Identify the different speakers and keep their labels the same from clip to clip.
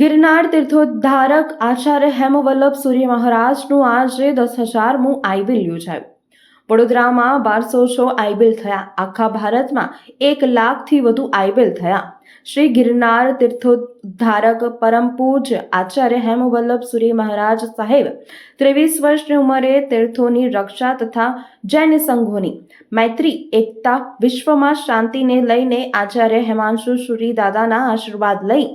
Speaker 1: ગિરનાર તીર્થોદ્ધારક આચાર્ય હેમવલ્લભ સૂર્ય મહારાજનું આજે દસ હજારમું આઈબિલ યોજાયું. વડોદરામાં બારસો છ આઈબિલ થયા. આખા ભારતમાં એક લાખથી વધુ આઈબિલ થયા. શ્રી ગિરનાર તીર્થોદ્ધારક પરમ પૂજ આચાર્ય હેમવલ્લભ સૂર્ય મહારાજ સાહેબ ત્રેવીસ વર્ષની ઉંમરે તીર્થોની રક્ષા તથા જૈન સંઘોની મૈત્રી, એકતા, વિશ્વમાં શાંતિને લઈને આચાર્ય હેમાંશુ સુરી દાદાના આશીર્વાદ લઈ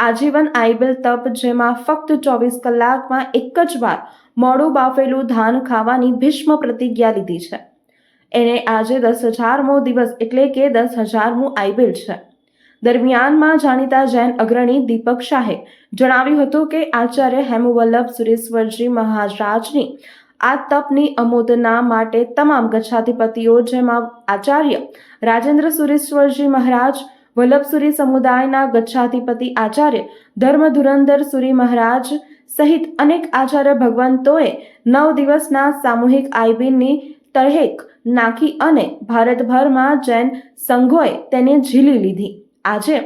Speaker 1: આજીવન આઈબેલ તપ, જેમાં ફક્ત ચોવીસ કલાકમાં એક જ વાર મોડું બાફેલું ધાન ખાવાની ભીષ્મ પ્રતિજ્ઞા લીધી છે. એને આજે દસ હજારમો દિવસ એટલે કે દસ હજારમું આઈબેલ છે. દરમિયાનમાં જાણીતા જૈન અગ્રણી દીપક શાહે જણાવ્યું હતું કે આચાર્ય હેમવલ્લભ સુરેશ્વરજી મહારાજની આ તપની અમોદના માટે તમામ ગચ્છાધિપતિઓ, જેમાં આચાર્ય રાજેન્દ્ર સુરેશ્વરજી મહારાજ વલ્લભસુરી સમુદાયના ગચ્છાધિપતિ આચાર્ય ધર્મધુરંધર સુરી મહારાજ સહિત અનેક આચાર્ય ભગવંતોએ નવ દિવસના સામૂહિક આઈબીનની તહેક નાખી અને ભારતભરમાં જૈન સંઘોએ તેને ઝીલી લીધી. આજે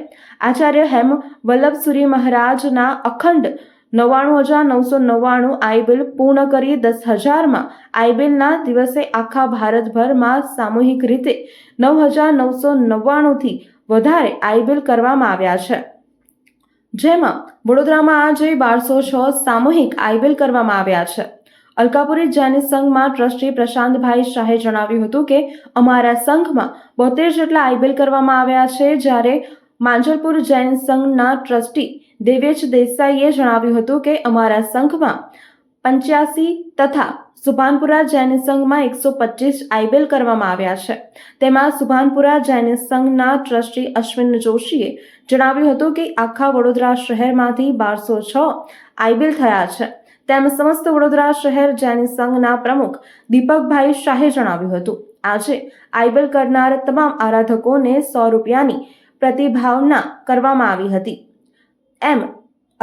Speaker 1: આચાર્ય હેમ વલ્લભસુરી મહારાજના અખંડ નવ્વાણું હજાર નવસો નવ્વાણું આઈબિલ પૂર્ણ કરી દસ હજારમાં આઈબિલના દિવસે આખા ભારતભરમાં સામૂહિક રીતે નવ હજાર નવસો નવ્વાણુંથી વધારે આઈબિલ કરવામાં આવ્યા છે. જેમાં વડોદરામાં આજે બારસો છ સામૂહિક આઈબિલ કરવામાં આવ્યા છે. અલકાપુરી જૈન સંઘમાં ટ્રસ્ટી પ્રશાંતભાઈ શાહે જણાવ્યું હતું કે, અમારા સંઘમાં બોતેર જેટલા આઈબિલ કરવામાં આવ્યા છે, જ્યારે માંજલપુર જૈન સંઘના ટ્રસ્ટી દેવેશ દેસાઈએ જણાવ્યું હતું કે, અમારા સંઘમાં પંચ્યાસી તથા સુભાનપુરા જૈન સંઘમાં એકસો પચીસ આઈબેલ કરવામાં આવ્યા છે. તેમાં સુભાનપુરા જૈન સંઘના ટ્રસ્ટી અશ્વિન જોશીએ જણાવ્યું હતું કે આખા વડોદરા શહેરમાંથી બારસો છ આઈબેલ થયા છે. તેમ સમસ્ત વડોદરા શહેર જૈન સંઘના પ્રમુખ દીપકભાઈ શાહે જણાવ્યું હતું. આજે આઈબેલ કરનાર તમામ આરાધકોને સો રૂપિયાની પ્રતિભાવના કરવામાં આવી હતી. એમ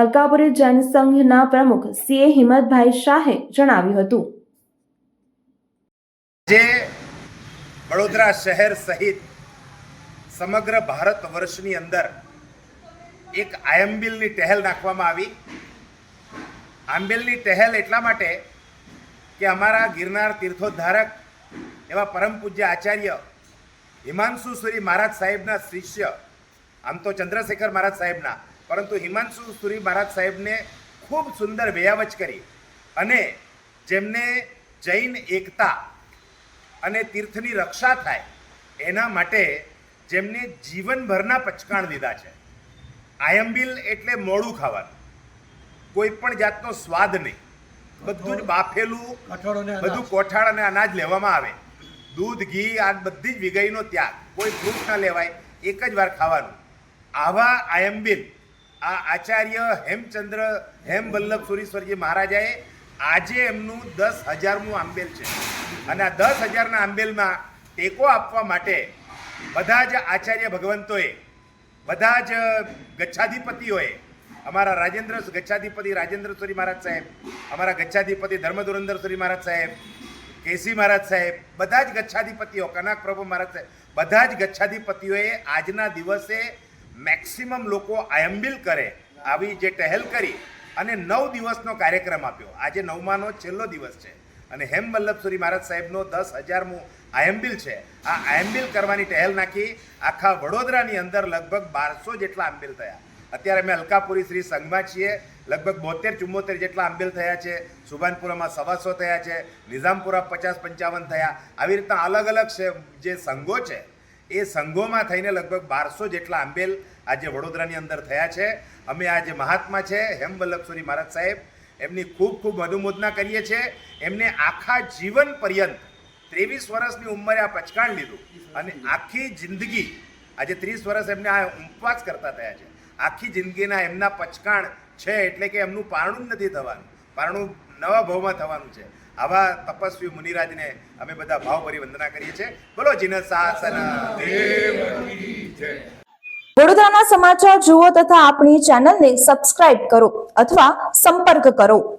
Speaker 1: અલકાપુરી જૈન સંઘના પ્રમુખ સીએ હિંમતભાઈ શાહે જણાવ્યું હતું.
Speaker 2: જે વડોદરા શહેર સહિત સમગ્ર ભારત વર્ષની અંદર એક આયંબિલની ટહેલ નાખવામાં આવી. આંબિલની ટહેલ એટલા માટે કે અમારા ગિરનાર તીર્થોદ્ધારક એવા પરમ પૂજ્ય આચાર્ય હિમાંશુ સુરી મહારાજ સાહેબના શિષ્ય, આમ તો ચંદ્રશેખર મહારાજ સાહેબના પરંતુ હિમાંશુ સુરી મહારાજ સાહેબને ખૂબ સુંદર વેયાવચ કરી અને જેમને જૈન એકતા અને તીર્થની રક્ષા થાય એના માટે જેમને જીવનભરના પચકાણ લીધા છે. આયંબિલ એટલે મોડું ખાવાનું. કોઈ પણ જાતનો સ્વાદ નહીં. બધું જ બાફેલું બધું કોઠાળ અને અનાજ લેવામાં આવે. દૂધ ઘી આ બધી જ વિગઈનો ત્યાગ. કોઈ ફ્રૂટ ના લેવાય. એક જ વાર ખાવાનું. આવા આયંબિલ આ આચાર્ય હેમચંદ્ર હેમ વલ્લભ સુરીશ્વરજી મહારાજાએ આજે એમનું દસ હજારમું આંબેલ છે. અને આ દસ હજારના આંબેલમાં ટેકો આપવા માટે બધા જ આચાર્ય ભગવંતોએ, બધા જ ગચ્છાધિપતિઓએ, અમારા રાજેન્દ્ર ગચ્છાધિપતિ રાજેન્દ્ર સુરી મહારાજ સાહેબ, અમારા ગચ્છાધિપતિ ધર્મધુરંદર સુરી મહારાજ સાહેબ, કેસી મહારાજ સાહેબ, બધા જ ગચ્છાધિપતિઓ કનક પ્રભુ મહારાજ સાહેબ, બધા જ ગચ્છાધિપતિઓએ આજના દિવસે મેક્સિમમ લોકો આયંબિલ કરે આવી જે ટહેલ કરી અને નવ દિવસનો કાર્યક્રમ આપ્યો. આજે નવમાનો છેલ્લો દિવસ છે. અને હેમ વલ્લભસુરી મહારાજ સાહેબનો દસ હજારમું આયંબિલ છે. આ આયંબિલ કરવાની ટહેલ નાખી આખા વડોદરાની અંદર લગભગ બારસો જેટલા આંબિલ થયા. અત્યારે અમે અલકાપુરી શ્રી સંઘમાં છીએ. લગભગ બોતેર, ચુમ્મોતેર જેટલા આંબેલ થયા છે. સુભાનપુરામાં સવાસો થયા છે. નિઝામપુરા પચાસ પંચાવન થયા. આવી રીતના અલગ અલગ છે જે સંઘો છે એ સંઘોમાં થઈને લગભગ બારસો જેટલા આંબેલ આજે વડોદરાની અંદર થયા છે. અમે આ જે મહાત્મા છે, હેમ વલ્લભસુરી મહારાજ સાહેબ, એમની ખૂબ ખૂબ અનુમોદના કરીએ છીએ. એમને આખા જીવન પર્યંત ત્રેવીસ વર્ષની ઉંમરે આ પચકાણ લીધું. અને આખી જિંદગી આજે ત્રીસ વર્ષ એમને આ ઉપવાસ કરતા થયા છે. આખી જિંદગીના એમના પચકાણ છે એટલે કે એમનું પારણું જ નથી થવાનું. પારણું નવા ભાવમાં થવાનું છે. આવા તપસ્વી મુનિરાજને અમે બધા ભાવભરી વંદના કરીએ છીએ. બોલો જીન શાસન
Speaker 1: વડોદરાના સમાચાર જુઓ તથા આપણી ચેનલને સબસ્ક્રાઇબ કરો અથવા સંપર્ક કરો.